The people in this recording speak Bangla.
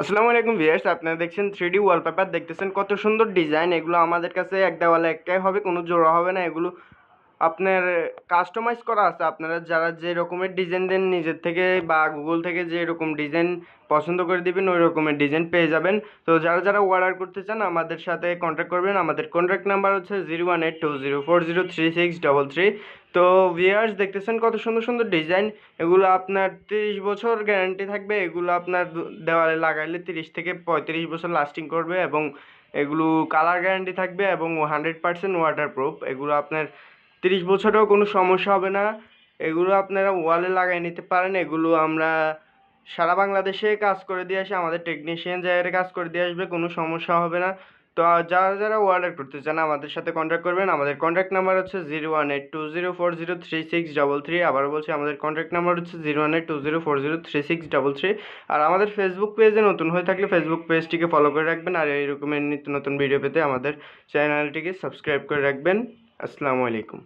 আসসালামু আলাইকুম ভিয়ার্স আপনারা দেখছেন থ্রি ডি ওয়ালপেপার দেখতেছেন কত সুন্দর ডিজাইন এগুলো আমাদের কাছে এক দেওয়ালে একটাই হবে, কোনো জোড়া হবে না। এগুলো আপনার কাস্টমাইজ করা আছে। আপনারা যারা যে রকমের ডিজাইন দেন, নিজের থেকে বা গুগল থেকে যে রকম ডিজাইন পছন্দ করে দিবেন, ওই রকমের ডিজাইন পেয়ে যাবেন। তো যারা যারা অর্ডার করতে চান, আমাদের সাথে কন্ট্যাক্ট করবেন। আমাদের কন্ট্যাক্ট নাম্বার হচ্ছে zero one eight two zero four zero three six double three তো ভিয়ার্স দেখতেছেন কত সুন্দর সুন্দর ডিজাইন এগুলো আপনার তিরিশ বছর গ্যারান্টি থাকবে, এগুলো আপনার দেওয়ালে লাগাইলে তিরিশ থেকে পঁয়ত্রিশ বছর লাস্টিং করবে এবং এগুলো কালার গ্যারান্টি থাকবে এবং হান্ড্রেড পার্সেন্ট ওয়াটার প্রুফ এগুলো আপনার তিরিশ বছরেও কোনো সমস্যা হবে না। এগুলো আপনারা ওয়ালে লাগাই নিতে পারেন, এগুলো আমরা সারা বাংলাদেশে কাজ করে দিয়ে আসি, আমাদের টেকনিশিয়ান জায়গায় কাজ করে দিয়ে আসবে, কোনো সমস্যা হবে না। তো যারা যারা অর্ডার করতে চান আমাদের সাথে কন্ট্যাক্ট করবেন। আমাদের কন্ট্যাক্ট নাম্বার হচ্ছে zero one eight two zero four zero three six double three আবার বলছি, আমাদের কন্ট্যাক্ট নাম্বার হচ্ছে zero one eight two zero four zero three six double three আর আমাদের ফেসবুক পেজে নতুন হয়ে থাকলে ফেসবুক পেজটিকে ফলো করে রাখবেন। আর এইরকমের নিত্য নতুন ভিডিও পেতে আমাদের চ্যানেলটিকে সাবস্ক্রাইব করে রাখবেন। আসসালামু আলাইকুম।